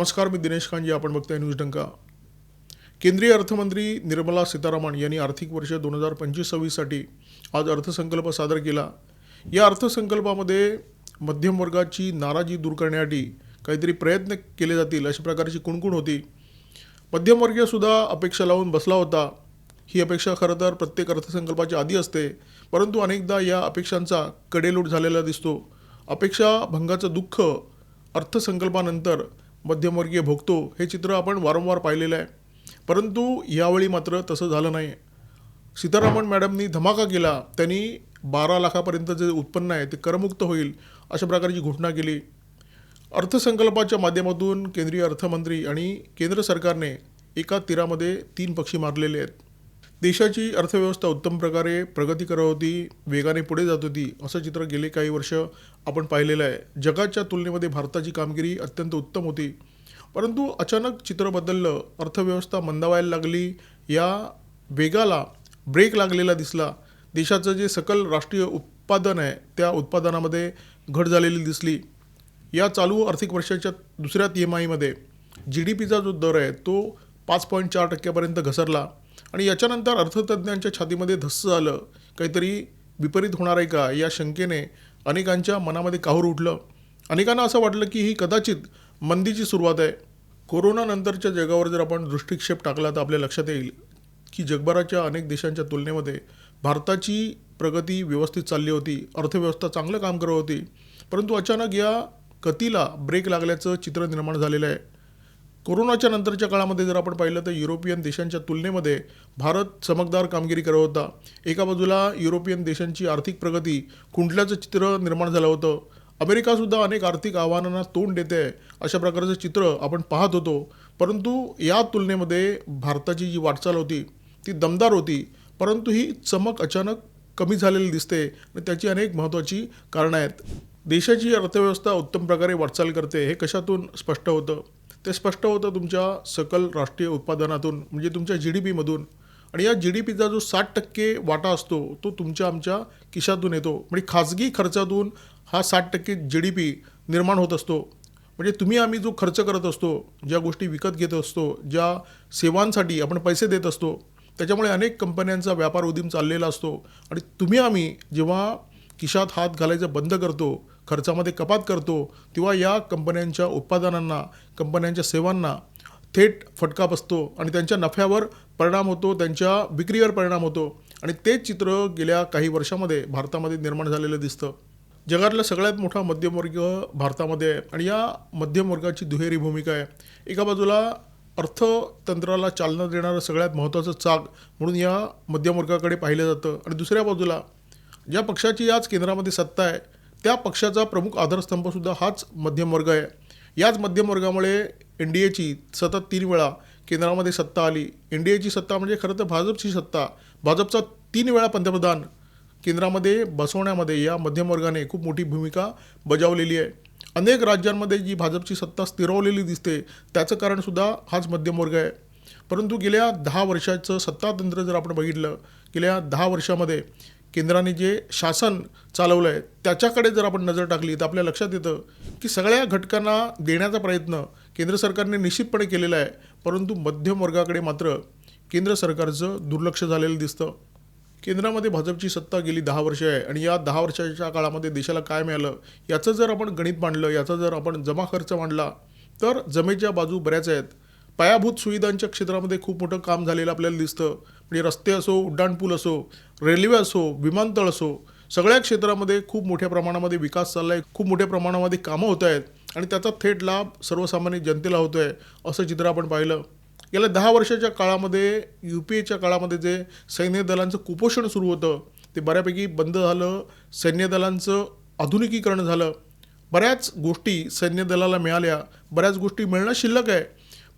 नमस्कार मी दिनेश कांजी आपण बघताय न्यूज डंका. केंद्रीय अर्थमंत्री निर्मला सीतारामन यांनी आर्थिक वर्ष दोन हजार पंचवीस सव्वीससाठी आज अर्थसंकल्प सादर केला. या अर्थसंकल्पामध्ये मध्यम वर्गाची नाराजी दूर करण्यासाठी काहीतरी प्रयत्न केले जातील अशा प्रकारची कुणकुण होती. मध्यमवर्गीयसुद्धा अपेक्षा लावून बसला होता. ही अपेक्षा खरं तर प्रत्येक अर्थसंकल्पाच्या आधी असते परंतु अनेकदा या अपेक्षांचा कडेलूट झालेला दिसतो. अपेक्षा भंगाचं दुःख अर्थसंकल्पानंतर मध्यमवर्गीय भोगतो हे चित्र आपण वारंवार पाहिलेलं आहे. परंतु यावेळी मात्र तसं झालं नाही. सीतारामन मॅडमनी धमाका केला. त्यांनी बारा लाखापर्यंत जे उत्पन्न आहे ते करमुक्त होईल अशा प्रकारची घोषणा केली. अर्थसंकल्पाच्या माध्यमातून केंद्रीय अर्थमंत्री आणि केंद्र सरकारने एका तीरामध्ये तीन पक्षी मारलेले आहेत. देशाची अर्थव्यवस्था उत्तम प्रकारे प्रगती करत होती वेगाने पुढे जात होती असं चित्र गेले काही वर्ष आपण पाहिलेलं आहे. जगाच्या तुलनेमध्ये भारताची कामगिरी अत्यंत उत्तम होती. परंतु अचानक चित्र बदललं अर्थव्यवस्था मंदावायला लागली या वेगाला ब्रेक लागलेला दिसला. देशाचं जे सकल राष्ट्रीय उत्पादन आहे त्या उत्पादनामध्ये घट झालेली दिसली. या चालू आर्थिक वर्षाच्या दुसऱ्या तिमाहीमध्ये जी डी पीचा जो दर आहे तो पाच पॉईंट चार टक्क्यापर्यंत घसरला. आणि याच्यानंतर अर्थतज्ज्ञांच्या छातीमध्ये धस्स झालं काहीतरी विपरीत होणार आहे का? या शंकेने अनेकांच्या मनामध्ये काहूर उठलं. अनेकांना असं वाटलं की ही कदाचित मंदीची सुरुवात आहे. कोरोनानंतरच्या जगावर जर आपण दृष्टिक्षेप टाकला तर आपल्या लक्षात येईल की जगभराच्या अनेक देशांच्या तुलनेमध्ये भारताची प्रगती व्यवस्थित चालली होती. अर्थव्यवस्था चांगलं काम करत होती. परंतु अचानक या गतीला ब्रेक लागल्याचं चित्र निर्माण झालेलं आहे. कोरोनाच्या नंतरच्या काळामध्ये जर आपण पाहिलं तर युरोपियन देशांच्या तुलनेमध्ये भारत चमकदार कामगिरी करत होता. एका बाजूला युरोपियन देशांची आर्थिक प्रगती खुंटल्याचं चित्र निर्माण झालं होतं. अमेरिकासुद्धा अनेक आर्थिक आव्हानांना तोंड देते आहे अशा प्रकारचं चित्र आपण पाहत होतो. परंतु या तुलनेमध्ये भारताची जी वाटचाल होती ती दमदार होती. परंतु ही चमक अचानक कमी झालेली दिसते आणि त्याची अनेक महत्त्वाची कारणं आहेत. देशाची अर्थव्यवस्था उत्तम प्रकारे वाटचाल करते हे कशातून स्पष्ट होतं? ते स्पष्ट होतं तुमच्या सकल राष्ट्रीय उत्पादनातून म्हणजे तुमच्या जी डी पीमधून आणि या जी डी पीचा जो साठ टक्के वाटा असतो तो तुमच्या आमच्या खिशातून येतो. म्हणजे खाजगी खर्चातून हा साठ टक्के जी डी पी निर्माण होत असतो. म्हणजे तुम्ही आम्ही जो खर्च करत असतो ज्या गोष्टी विकत घेत असतो ज्या सेवांसाठी आपण पैसे देत असतो त्याच्यामुळे अनेक कंपन्यांचा व्यापार उदीम चाललेला असतो. आणि तुम्ही आम्ही जेव्हा खिशात हात घालायचं बंद करतो खर्चामध्ये कपात करतो किंवा या कंपन्यांच्या उत्पादनांना कंपन्यांच्या सेवांना थेट फटका बसतो आणि त्यांच्या नफ्यावर परिणाम होतो त्यांच्या विक्रीवर परिणाम होतो. आणि तेच चित्र गेल्या काही वर्षामध्ये भारतामध्ये निर्माण झालेलं दिसतं. जगातला सगळ्यात मोठा मध्यमवर्ग भारतामध्ये आहे आणि या मध्यमवर्गाची दुहेरी भूमिका आहे. एका बाजूला अर्थतंत्राला चालना देणारं सगळ्यात महत्त्वाचं चाक म्हणून या मध्यमवर्गाकडे पाहिलं जातं आणि दुसऱ्या बाजूला ज्या पक्षाची आज केंद्रामध्ये सत्ता आहे त्या पक्षाचा प्रमुख आधारस्तंभसुद्धा हाच मध्यमवर्ग आहे. याच मध्यमवर्गामुळे एन डी एची सतत तीन वेळा केंद्रामध्ये सत्ता आली. एन डी एची सत्ता म्हणजे खरं तर भाजपची सत्ता. भाजपचा तीन वेळा पंतप्रधान केंद्रामध्ये बसवण्यामध्ये या मध्यमवर्गाने खूप मोठी भूमिका बजावलेली आहे. अनेक राज्यांमध्ये जी भाजपची सत्ता स्थिरवलेली दिसते त्याचं कारणसुद्धा हाच मध्यमवर्ग आहे. परंतु गेल्या दहा वर्षाचं सत्तातंत्र जर आपण बघितलं गेल्या दहा वर्षामध्ये केंद्राने जे शासन चालवलं आहे त्याच्याकडे जर आपण नजर टाकली तर आपल्या लक्षात येतं की सगळ्या घटकांना देण्याचा प्रयत्न केंद्र सरकारने निश्चितपणे केलेला आहे. परंतु मध्यम वर्गाकडे मात्र केंद्र सरकारचं दुर्लक्ष झालेलं दिसतं. केंद्रामध्ये भाजपची सत्ता गेली दहा वर्ष आहे आणि या दहा वर्षाच्या काळामध्ये देशाला काय मिळालं याचं जर आपण गणित मांडलं याचा जर आपण जमा खर्च मांडला तर जमेच्या बाजू बऱ्याच आहेत. पायाभूत सुविधांच्या क्षेत्रामध्ये खूप मोठं काम झालेलं आपल्याला दिसतं. म्हणजे रस्ते असो उड्डाणपूल असो रेल्वे असो विमानतळ असो सगळ्या क्षेत्रामध्ये खूप मोठ्या प्रमाणामध्ये विकास चालला आहे खूप मोठ्या प्रमाणामध्ये कामं होत आहेत आणि त्याचा थेट लाभ सर्वसामान्य जनतेला होतो आहे असं चित्र आपण पाहिलं. गेल्या दहा वर्षाच्या काळामध्ये यू पी एच्या काळामध्ये जे सैन्य दलांचं कुपोषण सुरू होतं ते बऱ्यापैकी बंद झालं सैन्य दलांचं आधुनिकीकरण झालं. बऱ्याच गोष्टी सैन्य दलाला मिळाल्या बऱ्याच गोष्टी मिळणं शिल्लक आहे.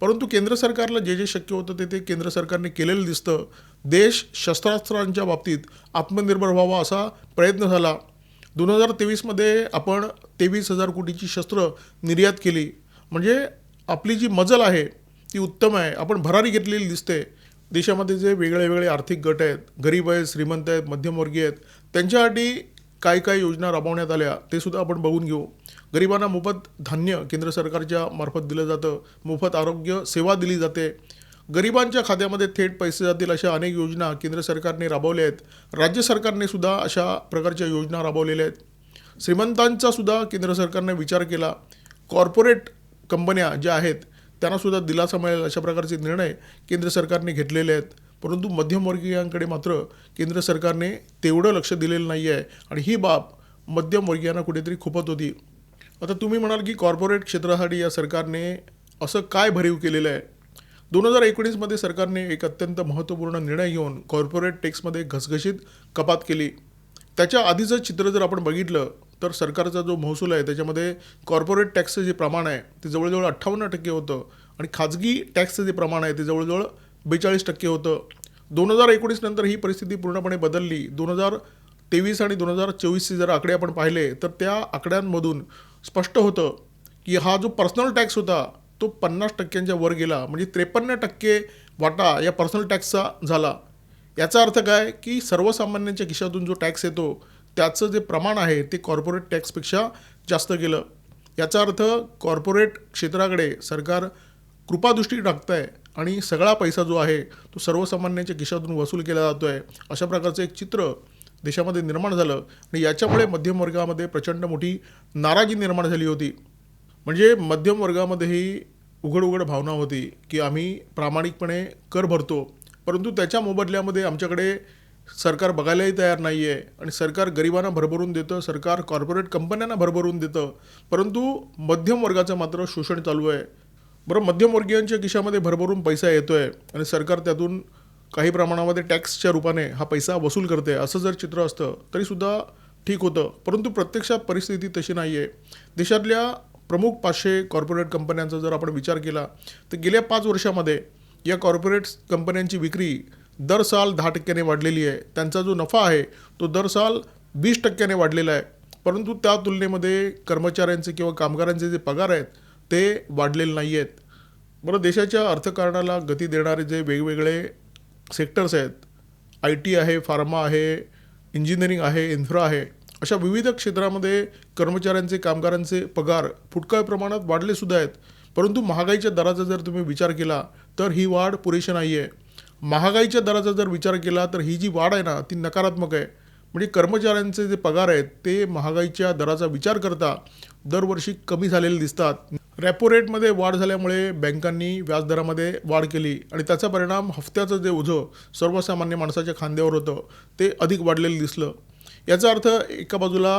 परंतु केंद्र सरकारला जे जे शक्य होतं ते ते केंद्र सरकारने केलेलं दिसतं. देश शस्त्रास्त्रांच्या बाबतीत आत्मनिर्भर व्हावा असा प्रयत्न झाला. दोन हजार तेवीसमध्ये आपण तेवीस हजार कोटीची शस्त्र निर्यात केली. म्हणजे आपली जी मजल आहे ती उत्तम आहे. आपण भरारी घेतलेली दिसते. देशामध्ये जे वेगळे वेगळे आर्थिक गट आहेत गरीब आहेत श्रीमंत आहेत मध्यमवर्गीय आहेत त्यांच्यासाठी काय काय योजना राबवण्यात आल्या ते सुद्धा आपण बघून घेऊ. गरिबांना मोफत धान्य केंद्र सरकारच्या मार्फत दिलं जातं. मोफत आरोग्य सेवा दिली जाते. गरिबांच्या खात्यामध्ये थेट पैसे जातील अशा अनेक योजना केंद्र सरकारने राबवल्या आहेत. राज्य सरकारने सुद्धा अशा प्रकारच्या योजना राबवलेल्या आहेत. श्रीमंतांचा सुद्धा केंद्र सरकारने विचार केला. कॉर्पोरेट कंपन्या ज्या आहेत त्यांनासुद्धा दिलासा मिळेल अशा प्रकारचे निर्णय केंद्र सरकारने घेतलेले आहेत. परंतु मध्यमवर्गीयांकडे मात्र केंद्र सरकारने तेवढं लक्ष दिलेलं नाही आहे आणि ही बाब मध्यमवर्गीयांना कुठेतरी खुपत होती. आता तुम्ही म्हणाल की कॉर्पोरेट क्षेत्रासाठी या सरकारने असं काय भरीव केलेलं आहे? दोन हजार एकोणीसमध्ये सरकारने एक अत्यंत महत्त्वपूर्ण निर्णय घेऊन कॉर्पोरेट टॅक्समध्ये घसघशीत कपात केली. त्याच्या आधीचं चित्र जर आपण बघितलं तर सरकारचा जो महसूल आहे त्याच्यामध्ये कॉर्पोरेट टॅक्सचं जे प्रमाण आहे ते जवळजवळ अठ्ठावन्न टक्के होतं. आणि खाजगी टॅक्सचं जे प्रमाण आहे ते जवळजवळ बेचाळीस टक्के होतं. दोन हजार एकोणीस नंतर ही परिस्थिती पूर्णपणे बदलली. दोन हजार तेवीस आणि दोन हजार चोवीसचे जर आकडे आपण पाहिले तर त्या आकड्यांमधून स्पष्ट होतं की हा जो पर्सनल टॅक्स होता तो पन्नास टक्क्यांच्या वर गेला. म्हणजे त्रेपन्न टक्के वाटा या पर्सनल टॅक्सचा झाला. याचा अर्थ काय? की सर्वसामान्यांच्या खिशातून जो टॅक्स येतो त्याचं जे प्रमाण आहे ते कॉर्पोरेट टॅक्सपेक्षा जास्त गेलं. याचा अर्थ कॉर्पोरेट क्षेत्राकडे सरकार कृपादृष्टी टाकतं आहे आणि सगळा पैसा जो आहे तो सर्वसामान्यांच्या खिशातून वसूल केला जातो आहे अशा प्रकारचं एक चित्र देशामध्ये निर्माण झालं आणि याच्यामुळे मध्यम वर्गामध्ये प्रचंड मोठी नाराजी निर्माण झाली होती. म्हणजे मध्यम वर्गामध्येही उघड उघड भावना होती की आम्ही प्रामाणिकपणे कर भरतो. परंतु त्याच्या मोबदल्यामध्ये आमच्याकडे सरकार बघायलाही तयार नाही आहे आणि सरकार गरिबांना भरभरून देतं सरकार कॉर्पोरेट कंपन्यांना भरभरून देतं. परंतु मध्यम वर्गाचं मात्र शोषण चालू आहे. बरं मध्यमवर्गीयांच्या खिशामध्ये भरभरून पैसा येतो आहे आणि सरकार त्यातून काही प्रमाणामध्ये टॅक्सच्या रूपाने हा पैसा वसूल करते असं जर चित्र असतं तरीसुद्धा ठीक होतं. परंतु प्रत्यक्षात परिस्थिती तशी नाही आहे देशातल्या प्रमुख पाचशे कॉर्पोरेट कंपन्यांचा जर आपण विचार केला तर गेल्या पाच वर्षामध्ये या कॉर्पोरेट कंपन्यांची विक्री दर साल दहा टक्क्याने वाढलेली आहे. त्यांचा जो नफा आहे तो दर साल वीस टक्क्याने वाढलेला आहे. परंतु त्या तुलनेमध्ये कर्मचाऱ्यांचे किंवा कामगारांचे जे पगार आहेत ते वाढलेले नाही आहेत. बरं देशाच्या अर्थकारणाला गती देणारे जे वेगवेगळे सेक्टर्स आहेत आय टी आहे फार्मा आहे इंजिनिअरिंग आहे इन्फ्रा आहे अशा विविध क्षेत्रामध्ये कर्मचाऱ्यांचे कामगारांचे पगार फुटकाळ प्रमाणात वाढले सुद्धा आहेत. परंतु महागाईच्या दराचा जर तुम्ही विचार केला तर ही वाढ पुरेशी नाही आहे महागाईच्या दराचा जर विचार केला तर ही जी वाढ आहे ना ती नकारात्मक आहे. म्हणजे कर्मचाऱ्यांचे जे पगार आहेत ते महागाईच्या दराचा विचार करता दरवर्षी कमी झालेले दिसतात. रॅपो रेटमध्ये वाढ झाल्यामुळे बँकांनी व्याजदरामध्ये वाढ केली आणि त्याचा परिणाम हफ्त्याचं जे ओझं सर्वसामान्य माणसाच्या खांद्यावर होतं ते अधिक वाढलेलं दिसलं. याचा अर्थ एका बाजूला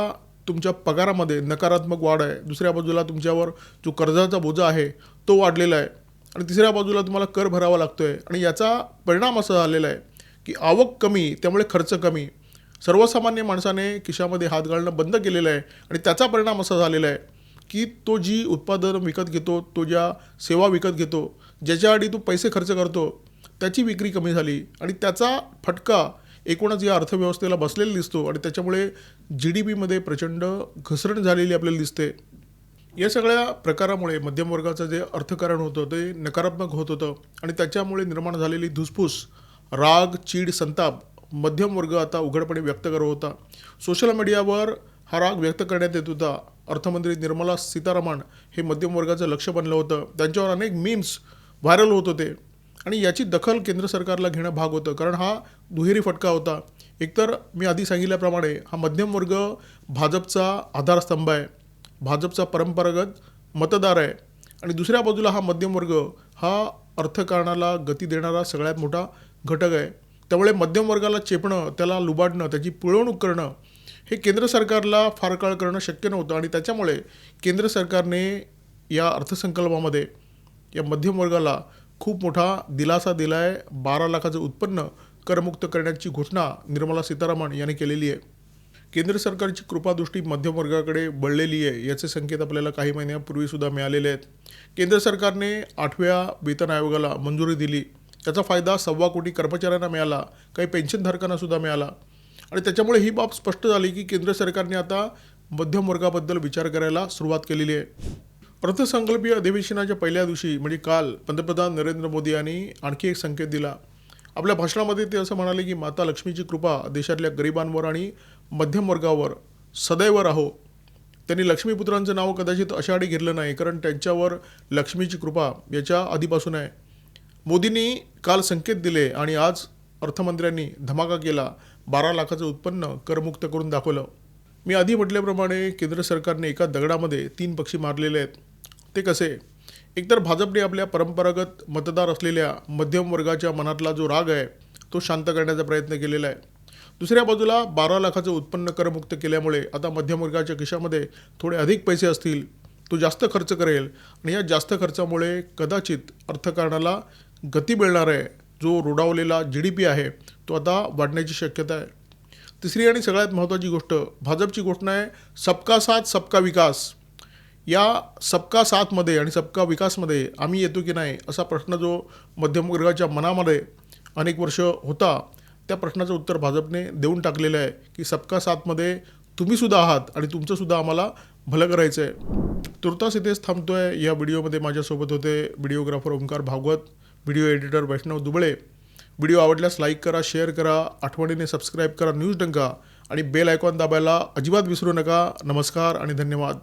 तुमच्या पगारामध्ये नकारात्मक वाढ आहे दुसऱ्या बाजूला तुमच्यावर जो कर्जाचा बोजा आहे तो वाढलेला आहे. आणि तिसऱ्या बाजूला तुम्हाला कर भरावा लागतो आहे आणि याचा परिणाम असा झालेला आहे की आवक कमी त्यामुळे खर्च कमी. सर्वसामान्य माणसाने खिशामध्ये हात घालणं बंद केलेलं आहे. आणि त्याचा परिणाम असा झालेला आहे की तो जी उत्पादन विकत घेतो तो ज्या सेवा विकत घेतो ज्याच्याआधी तो पैसे खर्च करतो त्याची विक्री कमी झाली. आणि त्याचा फटका एकूणच या अर्थव्यवस्थेला बसलेला दिसतो. आणि त्याच्यामुळे जी डी पीमध्ये प्रचंड घसरण झालेली आपल्याला दिसते. या सगळ्या प्रकारामुळे मध्यम वर्गाचं जे अर्थकारण होतं ते नकारात्मक होत होतं आणि त्याच्यामुळे निर्माण झालेली धुसफूस राग चीड संताप मध्यम वर्ग आता उघडपणे व्यक्त करत होता. सोशल मीडियावर हा राग व्यक्त करण्यात येत होता. अर्थमंत्री निर्मला सीतारामन हे मध्यम वर्गाचं लक्ष बनलं होतं. त्यांच्यावर अनेक मीम्स व्हायरल होत होते आणि याची दखल केंद्र सरकारला घेणं भाग होतं. कारण हा दुहेरी फटका होता. एकतर मी आधी सांगितल्याप्रमाणे हा मध्यम वर्ग भाजपचा आधारस्तंभ आहे. भाजपचा परंपरागत मतदार आहे. आणि दुसऱ्या बाजूला हा मध्यमवर्ग हा अर्थकारणाला गती देणारा सगळ्यात मोठा घटक आहे. त्यामुळे मध्यमवर्गाला चेपणं त्याला लुबाडणं त्याची पिळवणूक करणं हे केंद्र सरकारला फार काळ करणं शक्य नव्हतं. आणि त्याच्यामुळे केंद्र सरकारने या अर्थसंकल्पामध्ये या मध्यमवर्गाला खूप मोठा दिलासा दिला आहे बारा लाखाचं उत्पन्न करमुक्त करण्याची घोषणा निर्मला सीतारामन यांनी केलेली आहे. केंद्र सरकारची कृपादृष्टी मध्यम वर्गाकडे बळलेली आहे याचे संकेत आपल्याला काही महिन्यापूर्वीसुद्धा मिळालेले आहेत. केंद्र सरकारने आठव्या वेतन आयोगाला मंजुरी दिली. त्याचा फायदा सव्वा कोटी कर्मचाऱ्यांना मिळाला काही पेन्शनधारकांनासुद्धा मिळाला. आणि त्याच्यामुळे ही बाब स्पष्ट झाली की केंद्र सरकारने आता मध्यम वर्गाबद्दल विचार करायला सुरुवात केलेली आहे. अर्थसंकल्पीय अधिवेशनाच्या पहिल्या दिवशी म्हणजे काल पंतप्रधान नरेंद्र मोदी यांनी आणखी एक संकेत दिला. आपल्या भाषणामध्ये ते असं म्हणाले की माता लक्ष्मीची कृपा देशातल्या गरिबांवर आणि मध्यमवर्गावर सदैव राहो. त्यांनी लक्ष्मीपुत्रांचं नाव कदाचित अशासाठी घेतलं नाही कारण त्यांच्यावर लक्ष्मीची कृपा याच्या आधीपासून आहे. मोदींनी काल संकेत दिले आणि आज अर्थमंत्र्यांनी धमाका केला बारा लाखाचं उत्पन्न करमुक्त करून दाखवलं. मी आधी म्हटल्याप्रमाणे केंद्र सरकारने एका दगडामध्ये तीन पक्षी मारलेले आहेत. ते कसे? एकतर भाजपने आपल्या परंपरागत मतदार असलेल्या मध्यम वर्गाच्या मनातला जो राग आहे तो शांत करण्याचा प्रयत्न केलेला आहे. दुसऱ्या बाजूला बारा लाखाचं उत्पन्न करमुक्त केल्यामुळे आता मध्यमवर्गाच्या खिशामध्ये थोडे अधिक पैसे असतील तो जास्त खर्च करेल आणि या जास्त खर्चामुळे कदाचित अर्थकारणाला गती मिळणार आहे. जो रोडावलेला जी डी पी आहे तो आता वाढण्याची शक्यता आहे. तिसरी आणि सगळ्यात महत्त्वाची गोष्ट भाजपची घोषणा आहे सबका साथ सबका विकास. या सबका साथमध्ये आणि सबका विकासमध्ये आम्ही येतो की नाही असा प्रश्न जो मध्यमवर्गाच्या मनामध्ये अनेक वर्ष होता त्या प्रश्नाचं उत्तर भाजपने देऊन टाकलेलं आहे की सबका साथमध्ये तुम्हीसुद्धा आहात आणि तुमचंसुद्धा आम्हाला भलं करायचं आहे तुर्तास इथेच थांबतो आहे या व्हिडिओमध्ये माझ्यासोबत होते videographer Omkar Bhagwat video editor Vaishnav Duble. Video आवडल्यास लाईक करा शेअर करा आठवणीने सबस्क्राईब करा न्यूज डंका आणि बेल आयकॉन दाबायला अजिबात विसरू नका. नमस्कार आणि धन्यवाद.